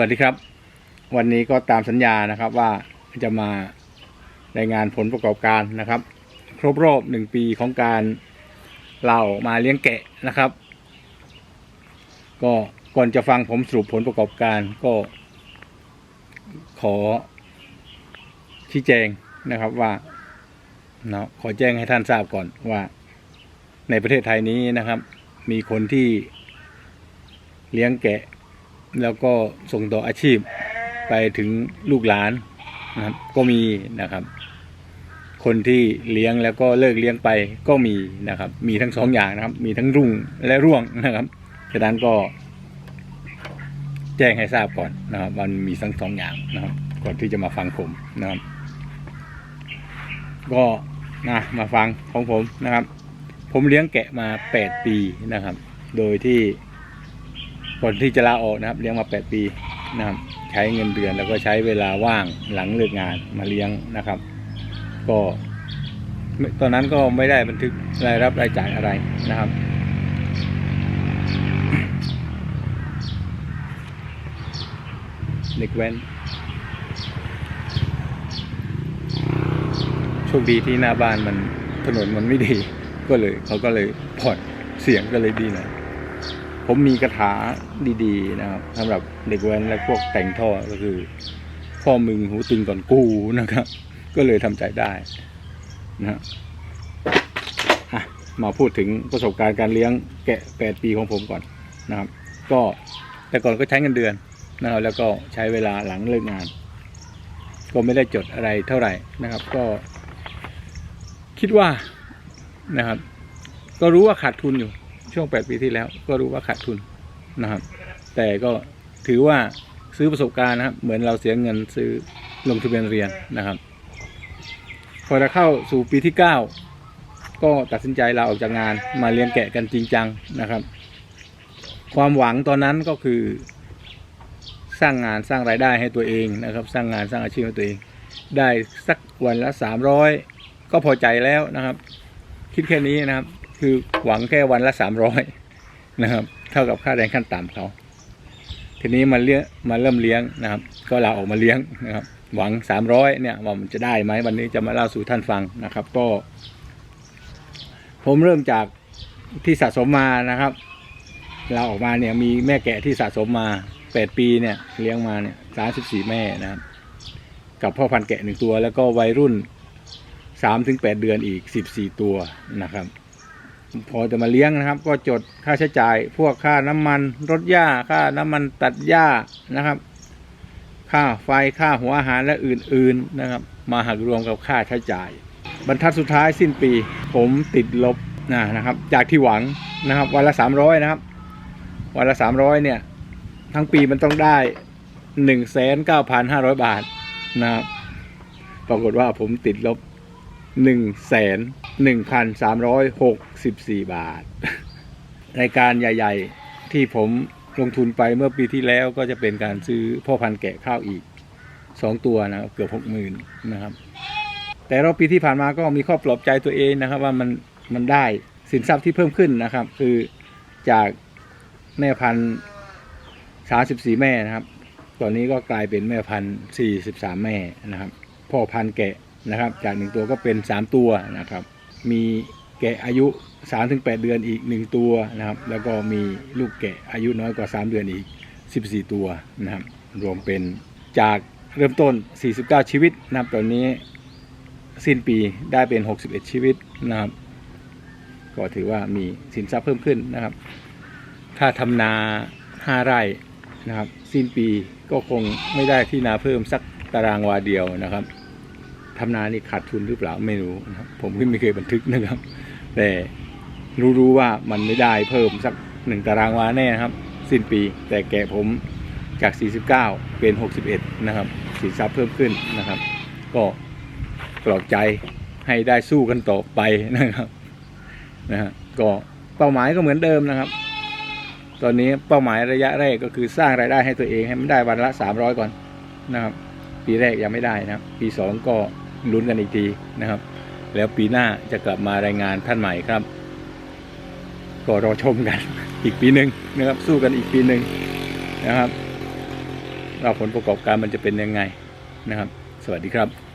วัสดีครับ วันนี้ก็ตามสัญญานะครับว่าจะมารายงานผลประกอบการนะครับ ครบรอบหนึ่งปีของการเรามาเลี้ยงแกะนะครับ ก็ก่อนจะฟังผมสรุปผลประกอบการก็ขอชี้แจงนะครับว่าเนาะขอแจ้งให้ท่านทราบก่อนว่า ในประเทศไทยนี้นะครับ มีคนที่เลี้ยงแกะ แล้วก็ส่งต่ออาชีพไปถึงลูกหลานนะครับก็มีนะครับ คนที่เลี้ยงแล้วก็เลิกเลี้ยงไปก็มีนะครับ มีทั้งสองอย่างนะครับ มีทั้งรุ่งและร่วงนะครับฉะนั้นก็ แจ้งให้ทราบก่อนนะครับมันมีทั้งสองอย่างนะครับ ก่อนที่จะมาฟังผมนะครับ ก็นะมาฟังของผมนะครับ ผมเลี้ยงแกะมาแปดปีนะครับ โดยที่ ก่อนที่จะลาออกนะครับเลี้ยงมาแปดปีนะครับใช้เงินเดือนแล้วก็ใช้เวลาว่างหลังเลิกงานมาเลี้ยงนะครับ ก็ตอนนั้นก็ไม่ได้บันทึกรายรับรายจ่ายอะไรนะครับ เด็กแว้นโชคดีที่หน้าบ้านมันถนนมันไม่ดี ก็เลยเขาก็เลยผ่อนเสียงก็เลยดีหน่อย ผมมีกระถาดีๆนะครับสำหรับเด็กแว้นและพวกแต่งท่อก็คือ พ่อมึงหูตึงก่อนกูนะครับ ก็เลยทำใจได้นะฮะอะมาพูดถึงประสบการณ์การเลี้ยงแกะแปดปีของผมก่อนนะครับ ก็แต่ก่อนก็ใช้เงินเดือนนะครับแล้วก็ใช้เวลาหลังเลิกงาน ก็ไม่ได้จดอะไรเท่าไหร่นะครับ ก็ คิดว่านะครับ ก็รู้ว่าขาดทุนอยู่ ช่วงแปดปีที่แล้ว ก็รู้ว่าขาดทุนนะครับ แต่ก็ถือว่าซื้อประสบการณ์นะครับ เหมือนเราเสียเงินซื้อลงทะเบียนเรียนนะครับ พอเราเข้าสู่ปีที่เก้าก็ตัดสินใจลาออกจากงานมาเลี้ยงแกะกันจริงจังนะครับ ความหวังตอนนั้นก็คือสร้างงานสร้างรายได้ให้ตัวเองนะครับ สร้างงานสร้างอาชีพให้ตัวเอง ได้สักวันละสามร้อยก็พอใจแล้วนะครับ คิดแค่นี้นะครับ คือหวังแค่วันละสามร้อยนะครับ เท่ากับค่าแรงขั้นต่ำเขา ทีนี้มาเลี้ยงมาเริ่มเลี้ยงนะครับ ก็ลาออกมาเลี้ยงนะครับ หวังสามร้อยเนี่ยว่ามันจะได้ไหมวันนี้จะมาเล่าสู่ท่านฟังนะครับ ก็ ผมเริ่มจากที่สะสมมานะครับ เราออกมาเนี่ยมีแม่แกะที่สะสมมาแปดปีเนี่ยเลี้ยงมาเนี่ยสามสิบสี่แม่นะครับ กับพ่อพันธุ์แกะหนึ่งตัว แล้วก็วัยรุ่นสามถึงแปดเดือนอีกสิบสี่ตัวนะครับ พอจะมาเลี้ยงนะครับ ก็จดค่าใช้จ่าย พวกค่าน้ำมันรถหญ้าค่าน้ำมันตัดหญ้านะครับ ค่าไฟค่าหัวอาหารและอื่น ๆนะครับ มาหักรวมกับค่าใช้จ่าย บรรทัดสุดท้ายสิ้นปี ผมติดลบนะนะครับ จากที่หวังนะครับ วันละสามร้อยนะครับ วันละสามร้อยเนี่ย ทั้งปีมันต้องได้หนึ่งแสนเก้าพันห้าร้อยบาทนะครับ ปรากฏว่าผมติดลบหนึ่งแสน หนึ่งพันสามร้อยหกสิบสี่บาท รายการใหญ่ ๆ ที่ผมลงทุนไปเมื่อปีที่แล้วก็จะเป็นการซื้อพ่อพันธุ์แกะข้าวอีกสองตัวนะเกือบหกหมื่นนะครับ แต่รอบปีที่ผ่านมาก็มีข้อปลอบใจตัวเองนะครับ ว่ามันมันได้สินทรัพย์ที่เพิ่มขึ้นนะครับ คือจากแม่พันธุ์สาสิบสี่แม่นะครับ ตอนนี้ก็กลายเป็นแม่พันธุ์สี่สิบสามแม่นะครับ พ่อพันธุ์แกะนะครับ จากหนึ่งตัวก็เป็นสามตัวนะครับ มีแกะอายุสามถึงแปดเดือนอีกหนึ่งตัวนะครับ แล้วก็มีลูกแกะอายุน้อยกว่าสามเดือนอีกสิบสี่ตัวนะครับ รวมเป็นจากเริ่มต้น 49 ชีวิตนะครับตอนนี้สิ้นปีได้เป็น 61 ชีวิตนะครับ ก็ถือว่ามีสินทรัพย์เพิ่มขึ้นนะครับ ถ้าทำนา 5 ไร่นะครับ สิ้นปีก็คงไม่ได้ที่นาเพิ่มสักตารางวาเดียวนะครับ ทำนานี่ขาดทุนหรือเปล่าไม่รู้นะครับผมก็ไม่เคยบันทึกนะครับ แต่รู้ๆว่ามันไม่ได้เพิ่มสักหนึ่งตารางวาแน่นะครับ สิ้นปี แต่แกผมจาก 49 เป็น 61 นะครับสินทรัพย์เพิ่มขึ้นนะครับ ก็ปลอบใจให้ได้สู้กันต่อไปนะครับนะฮะก็เป้าหมายก็เหมือนเดิมนะครับ ตอนนี้เป้าหมายระยะแรกก็คือสร้างรายได้ให้ตัวเองให้มันได้วันละ 300 ก่อนนะครับ ปีแรกยังไม่ได้นะครับ ปี 2 ก็ ลุ้นกันอีกทีนะครับ แล้วปีหน้าจะกลับมารายงานท่านใหม่ครับ ก็รอชมกันอีกปีหนึ่งนะครับสู้กันอีกปีหนึ่งนะครับว่าผลประกอบการมันจะเป็นยังไงนะครับ สวัสดีครับ